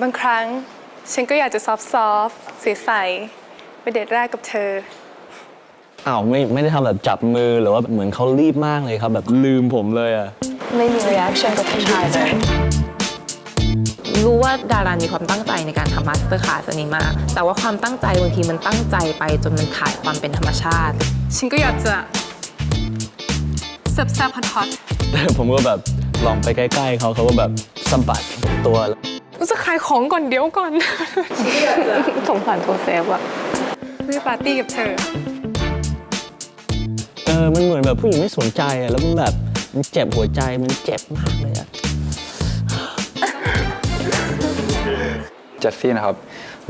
บางครั้งฉันก็อยากจะซอฟต์ซอฟใสๆไปเดทแรกกับเธอ อ้าวไม่ไม่ได้ทำแบบจับมือหรือว่าเหมือนเขารีบมากเลยครับ แบบลืมผมเลยอะไม่มี reaction กับผู้ชายเลย รู้ว่าดารามีความตั้งใจในการทำมาสเตอร์คลาสอันนี้มาก แต่ว่าความตั้งใจบางทีมันตั้งใจไปจนมันขาดความเป็นธรรมชาติ ฉันก็อยากจะแซ่บๆฮอตผมก็แบบลองไปใกล้ ๆเขาเขาก็แบบสะบัดตัวแล้วๆรู้ จะขายของก่อนเดี๋ยวก่อน สงสารโจเซฟอะไม่ปาร์ตี้กับเธอ เออ มันเหมือนแบบผู้หญิงไม่สนใจอะแล้วมันแบบมันเจ็บหัวใจ มันเจ็บมากเลยอะเจสซี่นะครับ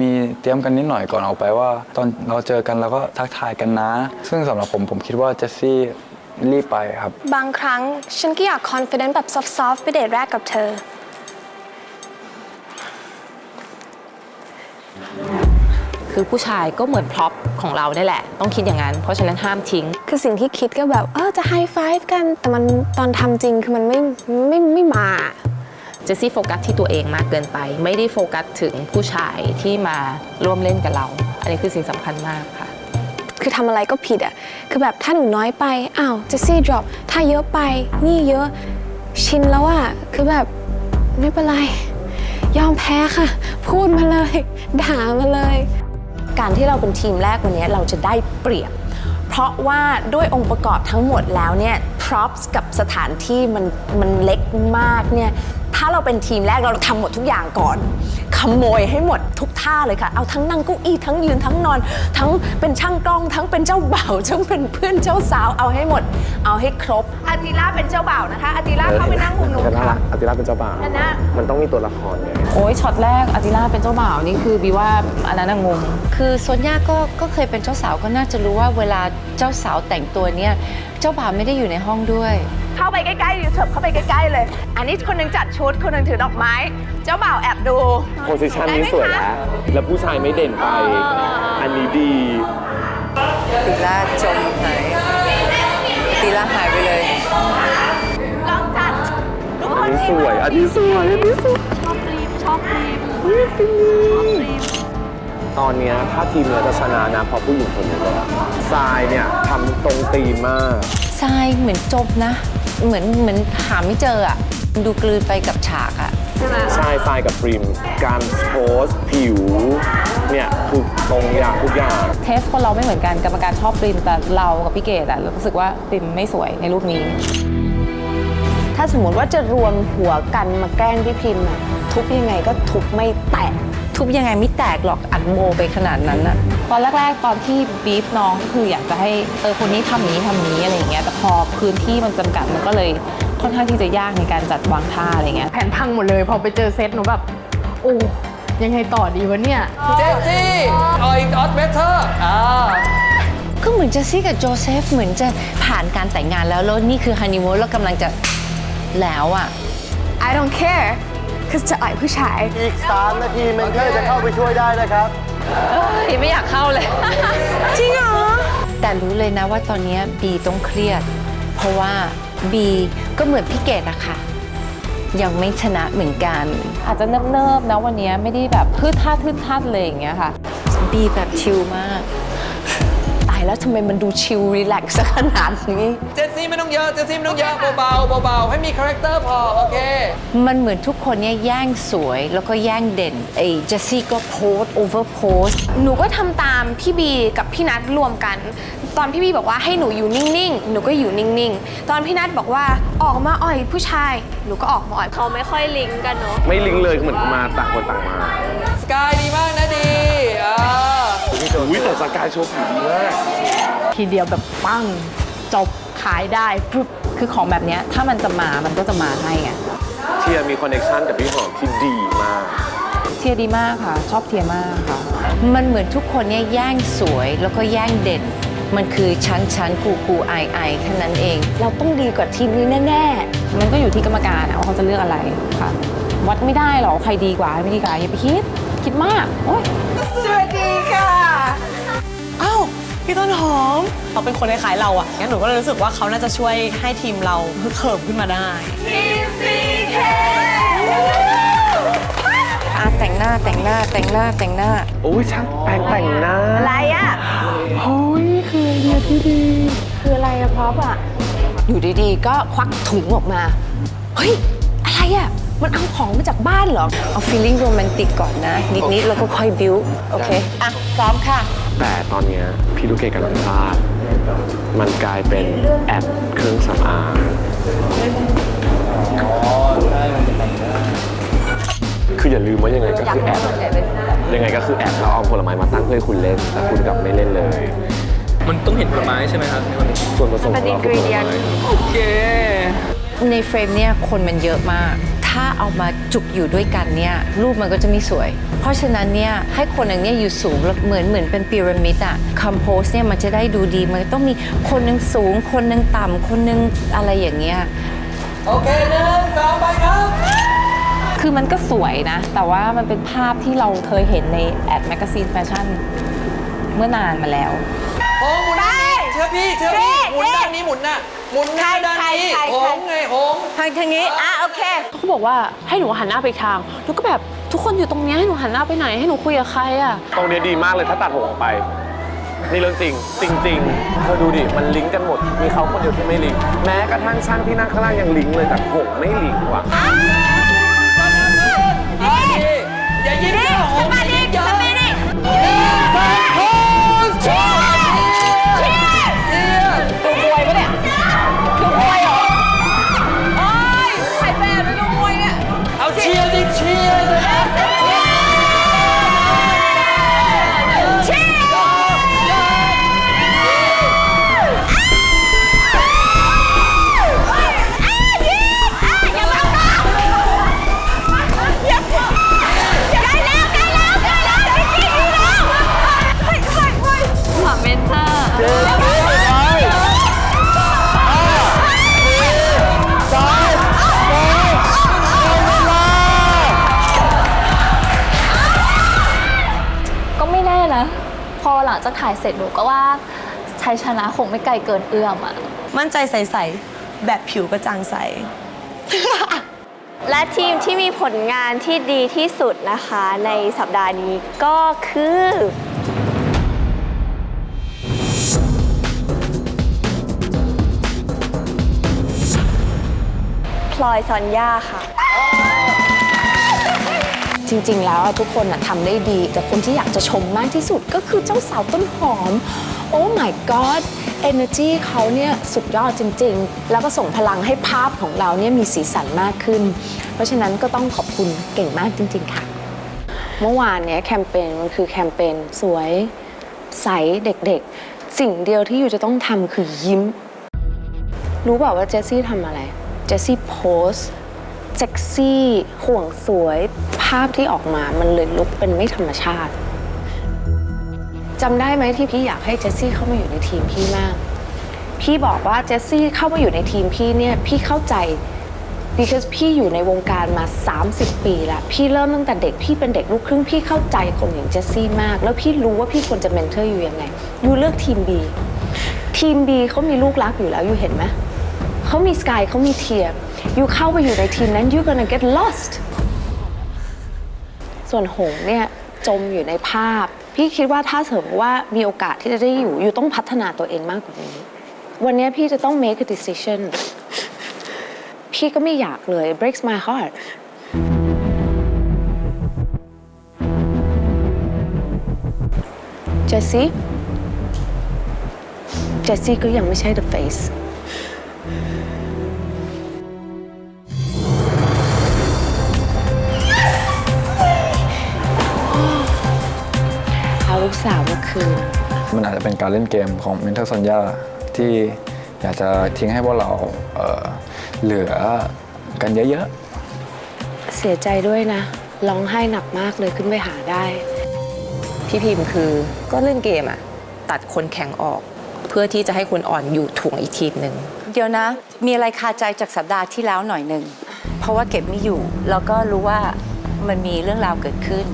มีเตรียมกันนิดหน่อยก่อนออกไปว่า ตอนเราเจอกันเราก็ทักทายกันนะ ซึ่งสำหรับผมผมคิดว่าเจสซี่รีบไปครับ บางครั้งฉันก็อยาก confident แบบ soft ๆไปเดทแรกกับเธอ คือผู้ชายก็เหมือนพร็อพของเราได้แหละ ต้องคิดอย่างนั้น เพราะฉะนั้นห้ามทิ้ง คือสิ่งที่คิดก็แบบเออจะไฮไฟฟ์กัน แต่มันตอนทำจริงคือมันไม่ไม่ไม่มาเจสซี่โฟกัสที่ตัวเองมากเกินไป ไม่ได้โฟกัสถึงผู้ชายที่มาร่วมเล่นกับเรา อันนี้คือสิ่งสำคัญมากค่ะ คือทำอะไรก็ผิดอะคือแบบถ้าหนูน้อยไปอ้าวเจสซี่ drop ถ้าเยอะไปนี่เยอะชินแล้วอะคือแบบไม่เป็นไร ยอมแพ้ค่ะ พูดมาเลย ด่ามาเลย การที่เราเป็นทีมแรกวันนี้เราจะได้เปรียบ เพราะว่าด้วยองค์ประกอบทั้งหมดแล้วเนี่ย props กับสถานที่มันมันเล็กมากเนี่ยถ้าเราเป็นทีมแรกเราทำหมดทุกอย่างก่อนขโมยให้หมดทุกท่าเลยค่ะ เอาทั้งนั่งเก้าอี้ทั้งยืนทั้งนอน ทั้งเป็นช่างกล้อง ทั้งเป็นเจ้าบ่าวทั้งเป็นเพื่อนเจ้าสาวเอาให้หมด เอาให้ครบ อาติล่าเป็นเจ้าบ่าวนะคะอาติล่าเข้าไปนั่งมุมนู้นแต่น่ารัค่ะกอาติราเป็นเจ้าบ่าวอันน่ะมันต้องมีตัวละครไงโอ้ยช็อตแรกอาติล่าเป็นเจ้าบ่าวนี่คือบีว่าอันนั้นนะงง คือโซนย่าก็ก็เคยเป็นเจ้าสาวก็น่าจะรู้ว่าเวลาเจ้าสาวแต่งตัวเนี่ยเจ้าบ่าวไม่ได้อยู่ในห้องด้วย เข้าไปใกล้ๆดิเถิบเข้าไปใกล้ๆเลย อันนี้คนหนึงจัดชุดคนหนึงถือดอกไม้ เจ้าบ่าวแอบดูโพสิชันนี้สวยแล้ว แล้วผู้ชายไม่เด่นไป อันนี้ดีตีล่าจมหายตีล่าหายไปเลย ลองจัดทุกคอันนนี้มีสวย อันนี้สวย อันนี้สวยชอบรีบชอบรีบตอนเนี้ยถ้าทีมเราจะชนะนะเพราะผู้หญิงคนนี้เลยอะทรายเนี่ยทำตรงตีมมาก ทรายเหมือนจมนะ เหมือนเหมือนหาไม่เจออะดูกลืนไปกับฉากอะ ใช่ทรายกับปริม การโพสผิว เนี่ย คือตรงอย่างทุกอย่าง เทสคนเราไม่เหมือนกันกรรมการชอบปริมแต่เรากับพี่เกดอะรู้สึกว่าปริมไม่สวยในรูปนี้ ถ้าสมมติว่าจะรวมหัวกันมาแกล้งพี่พิมพ์อะทุบยังไงก็ทุบไม่แตะทุบยังไงไม่แตกหรอกอัดโมไปขนาดนั้นอะตอนแรกๆ ตอนที่บีฟน้องก็คืออยากจะให้เออคนนี้ทำนี้ทำนี้อะไรอย่างเงี้ยแต่พอพื้นที่มันจำกัดมันก็เลย ค่อนข้างที่จะยากในการจัดวางท่าอะไรเงี้ยแผนพังหมดเลย พอไปเจอเซตหนูแบบโอ้ยังไงต่อดีวะเนี่ยก็เหมือนเจสซี่กับโจเซฟเหมือนจะผ่านการแต่งงานแล้วแล้วนี่คือฮันนีมูนแล้วกำลังจะแล้วอะ I don't care คือจะอ่อยผู้ชาย อีก 3 นาทีเมนเทอร์จะเข้าไปช่วยได้นะครับยังไม่อยากเข้าเลยแต่รู้เลยนะว่าตอนนี้บีต้องเครียด เพราะว่า บีก็เหมือนพี่เกดอะค่ะ ยังไม่ชนะเหมือนกัน อาจจะเนิบๆนะวันนี้ไม่ได้แบบพืดท่าพืดท่าเลยอย่างเงี้ยค่ะบีแบบชิลมาก ตายแล้วทำไมมันดูชิลรีแลกซ์ขนาดนี้ เจสซี่ไม่ต้องเยอะ เจสซี่ไม่ต้องเยอะเบาๆเบาๆให้มีคาแรคเตอร์พอ โอเค มันเหมือนทุกคนเนี่ยแย่งสวยแล้วก็แย่งเด่นไอ้เจสซี่ก็โพสโอเวอร์โพสหนูก็ทำตามพี่บีกับพี่นัทรวมกัน ตอนพี่บีบอกว่าให้หนูอยู่นิ่งๆ หนูก็อยู่นิ่งๆ ตอนพี่นัทบอกว่าออกมาอ่อยผู้ชาย หนูก็ออกมาอ่อย เขาไม่ค่อยลิงก์กันเนาะไม่ลิงก์เลยคือเหมือนมาต่างคนต่างมาสกายดีมากนะดีอ่าอุ้ยแต่สกายโชว์ผิวดีมากทีเดียวแบบปังจบขายได้ปุ๊บคือของแบบเนี้ยถ้ามันจะมามันก็จะมาให้ไงเทียมีคอนเนคชันกับพี่หอมที่ดีมาก เทียดีมากค่ะ ชอบเทียมากค่ะ มันเหมือนทุกคนเนี่ยแย่งสวยแล้วก็แย่งเด่น มันคือชั้นชั้นกูกูไอไอแค่นั้นเอง เราต้องดีกว่าทีมนี้แน่มันก็อยู่ที่กรรมการอะว่าเขาจะเลือกอะไรค่ะ วัดไม่ได้หรอกใครดีกว่าไม่ดีกว่าอย่าไปคิด คิดมากโอ๊ยอ้าวพี่ต้นหอมเขาเป็นคนคล้ายๆเราอะงั้นหนูก็เลยรู้สึกว่าเขาน่าจะช่วยให้ทีมเราฮึกเหิมขึ้นมาได้ๆอาแต่งหน้าแต่งหน้าแต่งหน้าแต่งหน้าโอ้ยช่างแปลงแต่งหน้าอะไรอะโอ้ยคือไอเดี ยที่ดีคืออะไรอะพร็อพอะอยู่ดีๆ ก็ควักถุงออกมา เฮ้ย อะไรอะมันเอาของมาจากบ้านเหรอ เอา feeling โรแมนติกก่อนนะ นิดๆ แล้วก็ค่อยบิวโอเค อะ พร้อมค่ะ แต่ตอนเนี้ยพี่ลูกเกดกำลังพลาด มันกลายเป็นแอปเครื่องสำอางคืออย่าลืมว่ายังไงก็คือแอปยังไงก็คือแอปเราเอาผลไม้มาตั้งเพื่อให้คุณเล่นแต่คุณกลับไม่เล่นเลย มันต้องเห็นผลไม้ใช่ไหมครับส่วนผสมของเราคือผลไม้โอเค ในเฟรมเนี่ยคนมันเยอะมาก ถ้าเอามาจุกอยู่ด้วยกันเนี่ยรูปมันก็จะไม่สวย เพราะฉะนั้นเนี่ยให้คนหนึ่งเนี่ยอยู่สูงแล้วเหมือนเหมือนเป็นพีระมิดอะคอมโพสเนี่ยมันจะได้ดูดี มันต้องมีคนหนึ่งสูง คนหนึ่งต่ำคนหนึ่งอะไรอย่างเงี้ย โอเคหนึ่งสองไปครับ คือมันก็สวยนะ แต่ว่ามันเป็นภาพที่เราเคยเห็นในแอดแมกกาซีนแฟชั่นเมื่อนานมาแล้ว พี่เชื่อพี่หมุนด้านนี้หมุนน่ะหมุนหน้าด้านนี้ใครใครหใคร งไงหง ทางทางนี้ อะ โอเค เขาบอกว่าให้หนูหันหน้าไปอีกทาง หนูก็แบบทุกคนอยู่ตรงเนี้ยให้หนูหันหน้าไปไหน ให้หนูคุยกับใครอะตรงเนี้ยดีมากเลยถ้าตัดหัวออกไป นี่เรื่องจริง จริงๆเธอดูดิ มันลิงก์กันหมด มีเขาคนเดียวที่ไม่ลิงก์แม้กระทั่งช่างที่นั่งข้างล่างยังลิงก์เลยแต่ผมไม่ลิงก์ว่ะอย่า จากถ่ายเสร็จหนูก็ว่าชัยชนะคงไม่ไกลเกินเอื้อมอะมั่นใจใสๆแบบผิวกระจ่างใส และทีมที่มีผลงานที่ดีที่สุดนะคะ ในสัปดาห์นี้ก็คือ พลอยซอนย่าค่ะ จริง ๆ แล้วทุกคนอะทำได้ดี แต่คนที่อยากจะชมมากที่สุดก็คือเจ้าสาวต้นหอม โอ้ my god energy เขาเนี่ยสุดยอดจริง ๆ แล้วก็ส่งพลังให้ภาพของเราเนี่ยมีสีสันมากขึ้น เพราะฉะนั้นก็ต้องขอบคุณเก่งมากจริง ๆ ค่ะ เมื่อวานเนี้ยแคมเปญมันคือแคมเปญสวยใสเด็กๆ สิ่งเดียวที่อยู่จะต้องทำคือยิ้ม รู้เปล่าว่าเจสซี่ทำอะไร เจสซี่โพสเซ็กซี่ห่วงสวยาพที่ออกมามันเลยลุกเป็นไม่ธรรมชาติจำได้ไหมที่พี่อยากให้เจสซี่เข้ามาอยู่ในทีมพี่มาก พี่บอกว่าเจสซี่เข้ามาอยู่ในทีมพี่เนี่ยพี่เข้าใจ because พี่อยู่ในวงการมา 30 ปีแล้ว พี่เริ่มตั้งแต่เด็ก พี่เป็นเด็กลูกครึ่ง พี่เข้าใจคนอย่างเจสซี่มาก แล้วพี่รู้ว่าพี่ควรจะเมนเทอร์อยู่ยังไง อยู่เลือกทีม B ทีม B เขามีลูกรักอยู่แล้วอยู่เห็นไหมเขามีสกายเขามีเทียร์อยู่เข้าไปอยู่ในทีมนั้น you gonna get lost ส่วนหงเนี่ยจมอยู่ในภาพ พี่คิดว่าถ้าสมมติว่ามีโอกาสที่จะได้อยู่อยู่ต้องพัฒนาตัวเองมากกว่านี้ วันนี้พี่จะต้อง make a decision พี่ก็ไม่อยากเลย breaks my heart เจสซี่ เจสซี่ก็ยังไม่ใช่ the face สาวมาคืนมันอาจจะเป็นการเล่นเกมของเมนเทอร์ซอนยาที่อยากจะทิ้งให้พวกเราเเหลือกันเยอะเสียใจด้วยนะ ร้องไห้หนักมากเลยขึ้นไปหาได้ พี่พิมพ์คือก็เล่นเกมอะตัดคนแข็งออก เพื่อที่จะให้คนอ่อนอยู่ถ่วงอีกทีหนึ่งเดี๋ยวนะ มีอะไรคาใจจากสัปดาห์ที่แล้วหน่อยหนึ่ง เพราะว่าเก็บไม่อยู่ แล้วก็รู้ว่ามันมีเรื่องราวเกิดขึ้น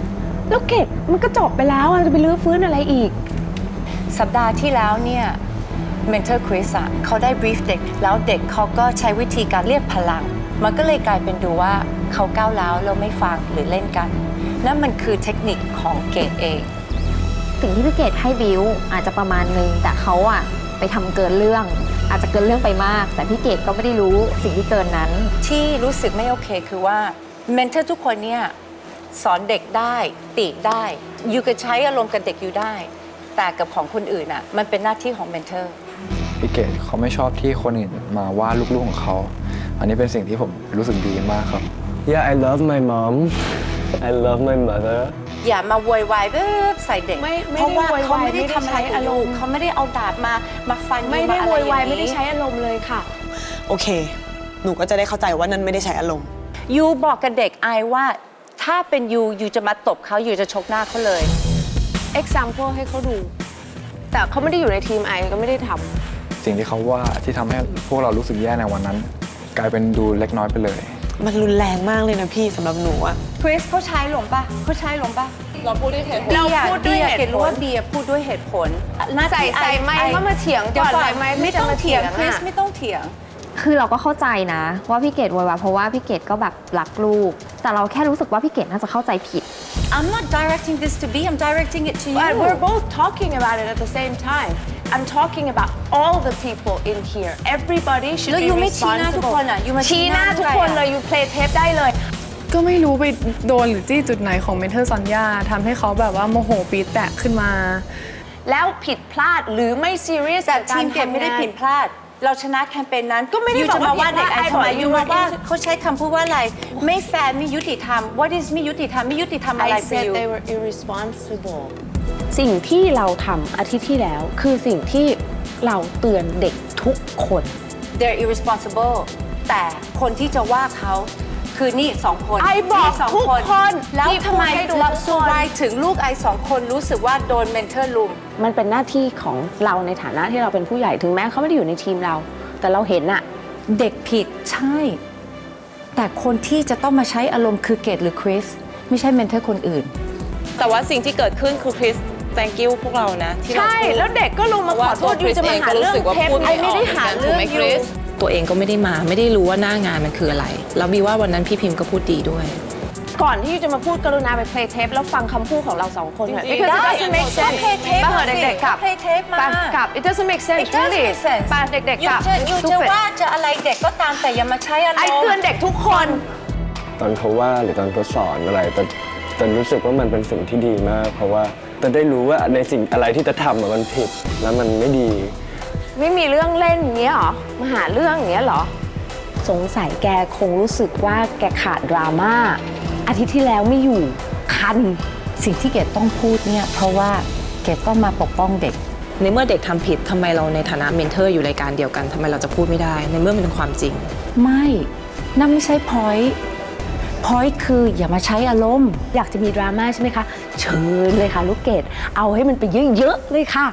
แล้วเก็บมันก็จบไปแล้วอะจะไปรื้อฟื้นอะไรอีก สัปดาห์ที่แล้วเนี่ยเมนเทอร์คริสอะเขาได้บรีฟเด็ก แล้วเด็กเขาก็ใช้วิธีการเรียกพลัง มันก็เลยกลายเป็นดูว่าเขาก้าวร้าวแล้วไม่ฟังหรือเล่นกัน นั่นมันคือเทคนิคของเกดเอง สิ่งที่พี่เกดให้บิวอาจจะประมาณนึงแต่เขาอะไปทำเกินเรื่อง อาจจะเกินเรื่องไปมาก แต่พี่เกดก็ไม่ได้รู้สิ่งที่เกินนั้น ที่รู้สึกไม่โอเคคือว่าเมนเทอร์ทุกคนเนี่ย สอนเด็กได้ติได้อยู่กับใช้อารมณ์กับเด็กอยู่ได้ แต่กับของคนอื่นอะมันเป็นหน้าที่ของเมนเทอร์ พี่เกดเขาไม่ชอบที่คนอื่นมาว่าลูกๆของเขา อันนี้เป็นสิ่งที่ผมรู้สึกดีมากครับ Yeah I love my mom I love my mother อย่ามาโวยวายเบิบใส่เด็ก ไม่ไม่เพราะว่าได้โวยวายเขาไม่ได้ไม่ได้ทำอะไรใช้อารมณ์เขาไม่ได้เอาดาบมามาฟันไม่ได้าอะโวรยวายองนี้ ไม่ได้ใช้อารมณ์เลยค่ะ โอเค หนูก็จะได้เข้าใจว่านั่นไม่ได้ใช้อารมณ์ ยูบอกกับเด็กไอว่า ถ้าเป็นยูยูจะมาตบเขายูจะชกหน้าเขาเลย example ให้เขาดู แต่เขาไม่ได้อยู่ในทีมไอก็ไม่ได้ทำสิ่งที่เขาว่าที่ทำให้พวกเรารู้สึกแย่ในวันนั้น กลายเป็นดูเล็กน้อยไปเลย มันรุนแรงมากเลยนะพี่สำหรับหนูอะคริสเขาใช้หลงปะเขาใช้หลงปะเราพูดด้วยเหตุผลเราพูดด้วยเหตุผลเกดรู้ว่าเบียร์พูดด้วยเหตุผลหน้าที่ใส่ใส่ไมค์อ้เข้ามาเถียงดี๋วก่อนเลยไหมไม่ที่จะต้องมาเถีเถียยงงคริสอะ ไม่ต้องเถียง คือเราก็เข้าใจนะ ว่าพี่เกดโวยวายเพราะว่าพี่เกดก็แบบรักลูก แต่เราแค่รู้สึกว่าพี่เกดน่าจะเข้าใจผิด I'm not directing this to be I'm directing it to you But we're both talking about it at the same time. I'm talking about all the people in here. Everybody should แล้ว be ยูไม่ชี้หน้า responsible. ทุกคนอะยูมาชี้ชี้หน้าหน้าทุกใครคนอะเลย you play tape ได้เลย ก็ไม่รู้ไปโดนหรือจี้จุดไหนของเมนเทอร์ซอนยาทำให้เขาแบบว่าโมโหปีดแตกขึ้นมา แล้วผิดพลาดหรือไม่ serious แต่กับทีมเกมไม่ได้ผิดพลาด เราชนะแคมเปญนั้นก็ไม่ได้ยูจะมาว่าเด็กไอบอกว่าทำไมผิดพลาดยูมาว่า I บอกเขาใช้คำพูดว่าอะไร ไม่แฟร์ไม่ยุติธรรม What is ไม่ยุติธรรมไม่ยุติธรรมอะไร I for said you they were irresponsible สิ่งที่เราทำอาทิตย์ที่แล้ว คือสิ่งที่เราเตือนเด็กทุกคน they're irresponsible แต่คนที่จะว่าเขา คือนี่สองคนไอบอกนี่สงทุกคนแล้วที่ทำไมพูดให้ดูแล้วทุกคนสุวายถึงลูกไอสองคนรู้สึกว่าโดนเมนเทอร์ลุม มันเป็นหน้าที่ของเราในฐานะที่เราเป็นผู้ใหญ่ถึงแม้เขาไม่ได้อยู่ในทีมเรา แต่เราเห็นอะเด็กผิดใช่ แต่คนที่จะต้องมาใช้อารมณ์คือเกดหรือคริส ไม่ใช่เมนเทอร์คนอื่น แต่ว่าสิ่งที่เกิดขึ้นคือคริส thank you พวกเรานะ ที่เราใช่ พูด แล้วเด็กก็ลงมาขอโทษอยู่จะมาหาเรื่องเทปไอไม่ได้หาเรื่องอยู่ ตัวเองก็ไม่ได้มา ไม่ได้รู้ว่าหน้างานมันคืออะไร แล้วบีว่าวันนั้นพี่พิมพ์ก็พูดดีด้วย ก่อนที่จะมาพูดกรุณาไป play tape แล้วฟังคำพูดของเราสองคนหน่อยจริงๆ because it ได้ doesn't make ก็ sense play tape ไปเหอะมาสิเด็กๆกลับก็ play tape มาไปกลับ it doesn't make sense It does really make sense ไปเด็กๆยูกลับจะยู It's จะ stupid ว่าจะอะไรเด็กก็ตามแต่อย่ามาใช้อารมณ์ไอเตือนเด็กทุกคน ตอนเขาว่าหรือตอนเขาสอนอะไรแต่แต่รู้สึกว่ามันเป็นสิ่งที่ดีมาก เพราะว่าจะได้รู้ว่าในสิ่งอะไรที่จะทำอะมันผิดแล้วมันไม่ดี ไม่มีเรื่องเล่นอย่างเงี้ยเหรอมาหาเรื่องอย่างเงี้ยเหรอ สงสัยแกคงรู้สึกว่าแกขาดดราม่าอาทิตย์ที่แล้วไม่อยู่คัน สิ่งที่เกดต้องพูดเนี่ยเพราะว่าเกดต้องมาปกป้องเด็ก ในเมื่อเด็กทำผิดทำไมเราในฐานะเมนเทอร์อยู่รายการเดียวกันทำไมเราจะพูดไม่ได้ ในเมื่อมันเป็นความจริง ไม่นั่นไม่ใช่พอยต์พอยต์คืออย่ามาใช้อารมณ์ อยากจะมีดราม่าใช่ไหมคะ เชิญเลยค่ะ ลูกเกดเอาให้มันไปเยอะๆเลยค่ะ